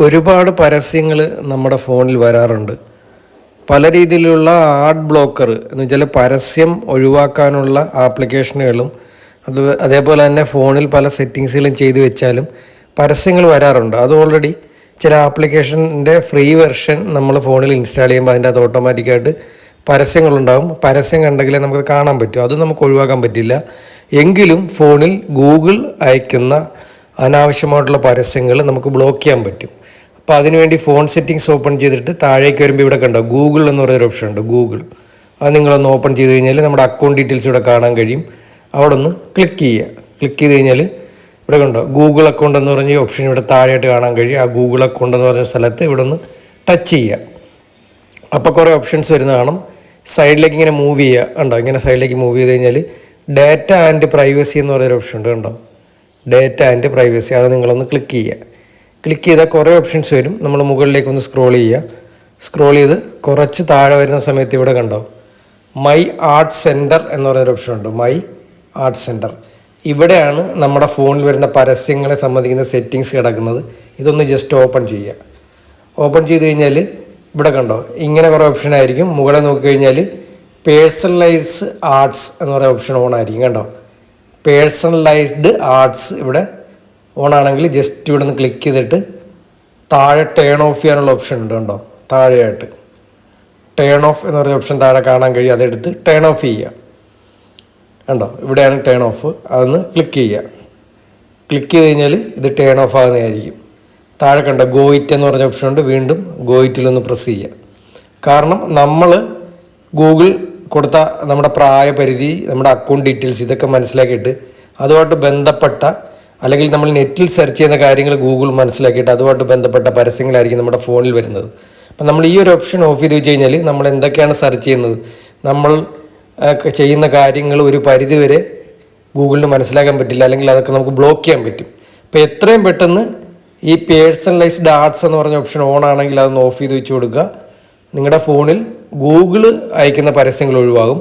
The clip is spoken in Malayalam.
ഒരുപാട് പരസ്യങ്ങൾ നമ്മുടെ ഫോണിൽ വരാറുണ്ട്. പല രീതിയിലുള്ള ആഡ് ബ്ലോക്കർ എന്ന് വെച്ചാൽ പരസ്യം ഒഴിവാക്കാനുള്ള ആപ്ലിക്കേഷനുകളും അത് അതേപോലെ തന്നെ ഫോണിൽ പല സെറ്റിങ്സുകളും ചെയ്തു വെച്ചാലും പരസ്യങ്ങൾ വരാറുണ്ട്. അത് ഓൾറെഡി ചില ആപ്ലിക്കേഷന്റെ ഫ്രീ വെർഷൻ നമ്മൾ ഫോണിൽ ഇൻസ്റ്റാൾ ചെയ്യുമ്പോൾ അതിന്റെ അത് ഓട്ടോമാറ്റിക്കായിട്ട് പരസ്യങ്ങളുണ്ടാകും. പരസ്യം കണ്ടെങ്കിലേ നമുക്ക് കാണാൻ പറ്റും. അത് നമുക്ക് ഒഴിവാക്കാൻ പറ്റില്ല. എങ്കിലും ഫോണിൽ ഗൂഗിൾ അയക്കുന്ന അനാവശ്യമായിട്ടുള്ള പരസ്യങ്ങൾ നമുക്ക് ബ്ലോക്ക് ചെയ്യാൻ പറ്റും. അപ്പോൾ അതിനുവേണ്ടി ഫോൺ സെറ്റിങ്സ് ഓപ്പൺ ചെയ്തിട്ട് താഴേക്ക് വരുമ്പോൾ ഇവിടെ കണ്ടോ? ഗൂഗിൾ എന്ന് പറയുന്നൊരു ഓപ്ഷൻ ഉണ്ട് ഗൂഗിൾ അത് നിങ്ങളൊന്ന് ഓപ്പൺ ചെയ്ത് കഴിഞ്ഞാൽ നമ്മുടെ അക്കൗണ്ട് ഡീറ്റെയിൽസ് ഇവിടെ കാണാൻ കഴിയും. അവിടെ ഒന്ന് ക്ലിക്ക് ചെയ്യുക. ക്ലിക്ക് ചെയ്ത് കഴിഞ്ഞാൽ ഇവിടെ കണ്ടോ? ഗൂഗിൾ അക്കൗണ്ട് എന്ന് പറഞ്ഞ ഓപ്ഷൻ ഇവിടെ താഴെയായിട്ട് കാണാൻ കഴിയും. ആ ഗൂഗിൾ അക്കൗണ്ട് എന്ന് പറഞ്ഞ സ്ഥലത്ത് ഇവിടെ ഒന്ന് ടച്ച് ചെയ്യുക. അപ്പോൾ കുറേ ഓപ്ഷൻസ് വരുന്ന കാണും. സൈഡിലേക്ക് ഇങ്ങനെ മൂവ് ചെയ്യുക. ഉണ്ടോ ഇങ്ങനെ സൈഡിലേക്ക് മൂവ് ചെയ്ത് കഴിഞ്ഞാൽ ഡാറ്റ ആൻഡ് പ്രൈവസി എന്ന് പറയുന്നൊരു ഓപ്ഷൻ ഉണ്ട് കണ്ടോ? ഡാറ്റ ആൻഡ് പ്രൈവസി അത് നിങ്ങളൊന്ന് ക്ലിക്ക് ചെയ്യുക. ക്ലിക്ക് ചെയ്താൽ കുറേ ഓപ്ഷൻസ് വരും. നമ്മൾ മുകളിലേക്ക് ഒന്ന് സ്ക്രോൾ ചെയ്യുക. സ്ക്രോൾ ചെയ്ത് കുറച്ച് താഴെ വരുന്ന സമയത്ത് ഇവിടെ കണ്ടോ? മൈ ആർട്ട് സെന്റർ എന്ന് പറയുന്നൊരു ഓപ്ഷൻ ഉണ്ട്. മൈ ആർട്ട് സെന്റർ ഇവിടെയാണ് നമ്മുടെ ഫോണിൽ വരുന്ന പരസ്യങ്ങളെ സംബന്ധിക്കുന്ന സെറ്റിങ്സ് കിടക്കുന്നത്. ഇതൊന്ന് ജസ്റ്റ് ഓപ്പൺ ചെയ്യുക. ഓപ്പൺ ചെയ്ത് കഴിഞ്ഞാൽ ഇവിടെ കണ്ടോ? ഇങ്ങനെ കുറേ ഓപ്ഷൻ ആയിരിക്കും. മുകളെ നോക്കിക്കഴിഞ്ഞാൽ പേഴ്സണലൈസ് ആർട്സ് എന്ന് പറയുന്ന ഓപ്ഷൻ ഓൺ ആയിരിക്കും. കണ്ടോ? പേഴ്സണലൈസ്ഡ് ആർട്സ് ഇവിടെ ഓൺ ആണെങ്കിൽ ജസ്റ്റ് ഇവിടെ നിന്ന് ക്ലിക്ക് ചെയ്തിട്ട് താഴെ ടേൺ ഓഫ് ചെയ്യാനുള്ള ഓപ്ഷൻ ഉണ്ട് കണ്ടോ? താഴെയായിട്ട്. ടേൺ ഓഫ് എന്ന് പറയുന്ന ഓപ്ഷൻ താഴെ കാണാൻ കഴിയും. അതെടുത്ത് ടേൺ ഓഫ് ചെയ്യുക. കണ്ടോ? ഇവിടെയാണ് ടേൺ ഓഫ് അതൊന്ന് ക്ലിക്ക് ചെയ്യുക. ക്ലിക്ക് ചെയ്ത് കഴിഞ്ഞാൽ ഇത് ടേൺ ഓഫ് ആകുന്നതായിരിക്കും. താഴെ കണ്ട ഗോയിറ്റ് എന്ന് പറഞ്ഞ ഓപ്ഷൻ ഉണ്ട്. വീണ്ടും ഗോയിറ്റിലൊന്ന് പ്രസ് ചെയ്യുക. കാരണം നമ്മൾ ഗൂഗിൾ കൊടുത്ത നമ്മുടെ പ്രായപരിധി നമ്മുടെ അക്കൗണ്ട് ഡീറ്റെയിൽസ് ഇതൊക്കെ മനസ്സിലാക്കിയിട്ട് അതുമായിട്ട് ബന്ധപ്പെട്ട അല്ലെങ്കിൽ നമ്മൾ നെറ്റിൽ സെർച്ച് ചെയ്യുന്ന കാര്യങ്ങൾ ഗൂഗിൾ മനസ്സിലാക്കിയിട്ട് അതുമായിട്ട് ബന്ധപ്പെട്ട പരസ്യങ്ങളായിരിക്കും നമ്മുടെ ഫോണിൽ വരുന്നത്. അപ്പം നമ്മൾ ഈ ഒരു ഓപ്ഷൻ ഓഫ് ചെയ്ത് വെച്ച് കഴിഞ്ഞാൽ നമ്മൾ എന്തൊക്കെയാണ് സെർച്ച് ചെയ്യുന്നത്? നമ്മൾ ചെയ്യുന്ന കാര്യങ്ങൾ ഒരു പരിധി വരെ ഗൂഗിളിന് മനസ്സിലാക്കാൻ പറ്റില്ല. അല്ലെങ്കിൽ അതൊക്കെ നമുക്ക് ബ്ലോക്ക് ചെയ്യാൻ പറ്റും. അപ്പോൾ എത്രയും പെട്ടെന്ന് ഈ പേഴ്സണലൈസ്ഡ് ആർട്സ് എന്ന് പറഞ്ഞ ഓപ്ഷൻ ഓൺ ആണെങ്കിൽ അതൊന്ന് ഓഫ് ചെയ്ത് വെച്ച് കൊടുക്കുക. നിങ്ങളുടെ ഫോണിൽ ഗൂഗിൾ അയക്കുന്ന പരസ്യങ്ങൾ ഒഴിവാകും.